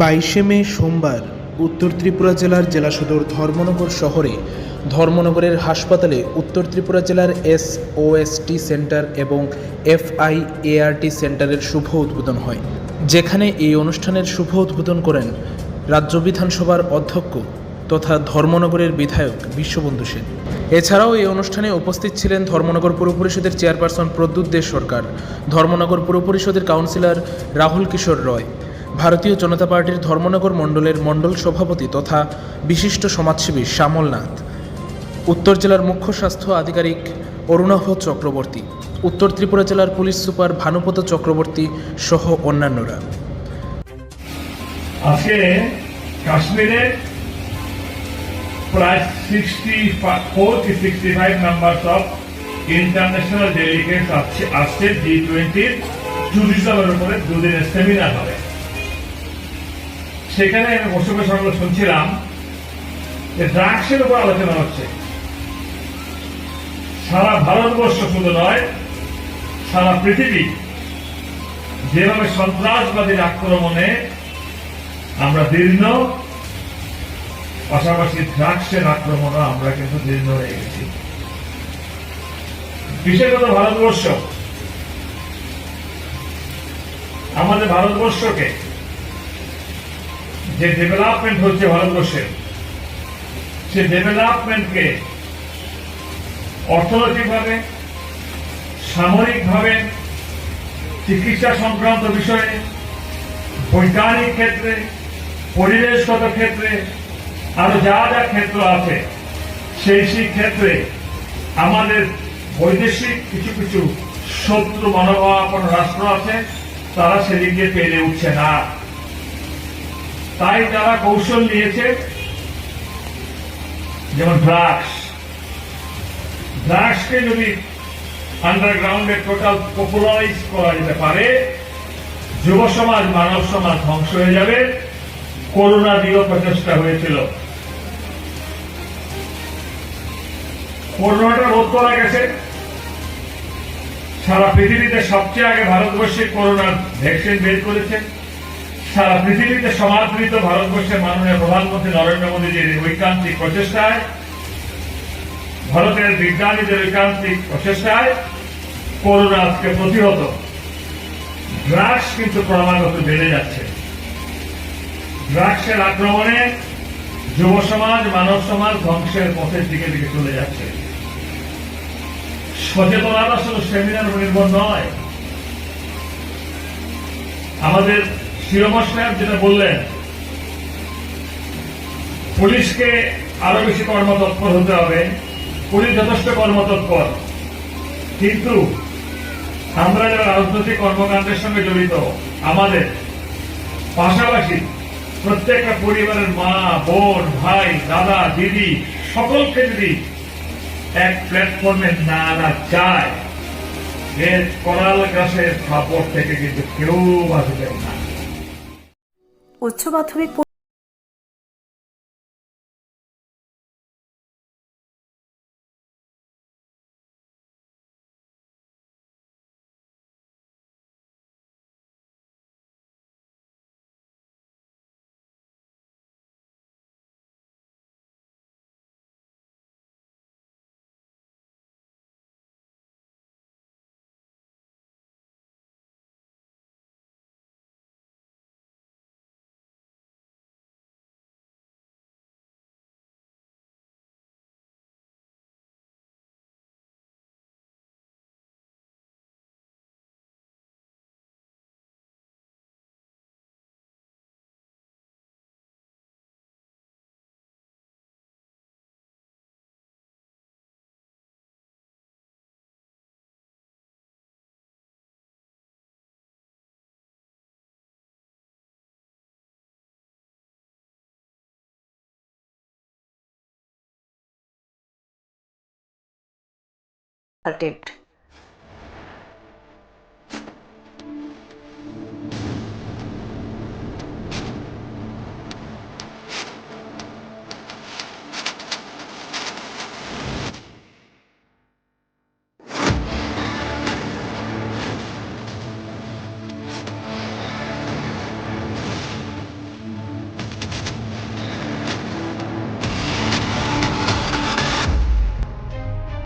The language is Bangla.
বাইশে মে সোমবার উত্তর ত্রিপুরা জেলার জেলা সদর ধর্মনগর শহরে ধর্মনগরের হাসপাতালে উত্তর ত্রিপুরা জেলার এস ওএসটি সেন্টার এবং এফআই এআরটি সেন্টারের শুভ উদ্বোধন হয়। যেখানে এই অনুষ্ঠানের শুভ উদ্বোধন করেন রাজ্য বিধানসভার অধ্যক্ষ তথা ধর্মনগরের বিধায়ক বিশ্ববন্ধু সেন। এছাড়াও এই অনুষ্ঠানে উপস্থিত ছিলেন ধর্মনগর পুর পরিষদের চেয়ারপারসন প্রদ্যুৎ দে সরকার, ধর্মনগর পুর পরিষদের কাউন্সিলর রাহুল কিশোর রয় ভারতীয় জনতা পার্টির ধর্মনগর মণ্ডলের মণ্ডল সভাপতি তথা বিশিষ্ট সমাজসেবী শ্যামল নাথ উত্তর জেলার মুখ্য স্বাস্থ্য আধিকারিক অরুণাভ চক্রবর্তী, উত্তর ত্রিপুরা জেলার পুলিশ সুপার ভানুপত চক্রবর্তী সহ অন্যান্যরা। আজকে কাশ্মীরে প্রায় সিক্সটি ফোর কি sixty five number of international delegates আসছে আসছে জি টোয়েন্টির ট্যুরিজমের উপরে দুদিনের সেমিনার হবে। সেখানে আমি বসে বসে আমরা শুনছিলাম যে ড্রাগসের উপর আলোচনা হচ্ছে। সারা ভারতবর্ষ শুধু নয়, সারা পৃথিবী যেভাবে সন্ত্রাসবাদীর আক্রমণে আমরা দীর্ণ, পাশাপাশি ড্রাগসের আক্রমণও আমরা কিন্তু দীর্ণ হয়ে গেছি। বিশেষত ভারতবর্ষ, আমাদের ভারতবর্ষকে যে ডেভেলপমেন্ট হচ্ছে ভারতবর্ষের, সে ডেভেলপমেন্টকে অর্থনৈতিকভাবে, সামরিকভাবে, চিকিৎসা সংক্রান্ত বিষয়ে, বৈজ্ঞানিক ক্ষেত্রে, পরিবেশগত ক্ষেত্রে, আরও যা যা ক্ষেত্র আছে, সেই সেই ক্ষেত্রে আমাদের বৈদেশিক কিছু কিছু শত্রু মনোভাবাপন্ন রাষ্ট্র আছে, তারা সেদিকে পেরে উঠছে না। তাই তারা কৌশল নিয়েছে, যেমন ড্রাগস ড্রাগসকে যদি আন্ডারগ্রাউন্ডে টোটাল পপুলারাইজ করা যেতে পারে, যুব সমাজ, মানব সমাজ ধ্বংস হয়ে যাবে। করোনা দিয়েও প্রচেষ্টা হয়েছিল। করোনাটা রোধ করা গেছে। সারা পৃথিবীতে সবচেয়ে আগে ভারতবর্ষে করোনার ভ্যাকসিন বের করেছে। সারা পৃথিবীতে সমাদৃত ভারতবর্ষের মাননীয় প্রধানমন্ত্রী নরেন্দ্র মোদীজির ঐকান্তিক প্রচেষ্টায়, ভারতের বিজ্ঞানীদের ঐকান্তিক প্রচেষ্টায় করোনা আজকে প্রতিহত। ড্রাগস কিন্তু ক্রমাগত বেড়ে যাচ্ছে। ড্রাগসের আক্রমণে যুব সমাজ, মানব সমাজ ধ্বংসের পথের দিকে দিকে চলে যাচ্ছে। সচেতনতা শুধু সেমিনার নির্ভর নয়, আমাদের শিরোমা সাহেব যেটা বললেন, পুলিশকে আরও বেশি কর্মতৎপর হতে হবে। পুলিশ যথেষ্ট কর্মতৎপর। কিন্তু আমরা যারা রাজনৈতিক কর্মকাণ্ডের সঙ্গে জড়িত, আমাদের পাশাপাশি প্রত্যেকটা পরিবারের মা, বোন, ভাই, দাদা, দিদি, সকলকে যদি এক প্ল্যাটফর্মে না আনা যায়, এর করাল গাছের খাপড় থেকে কিন্তু কেউ বাঁচবে না। উচ্চ মাধ্যমিক attempt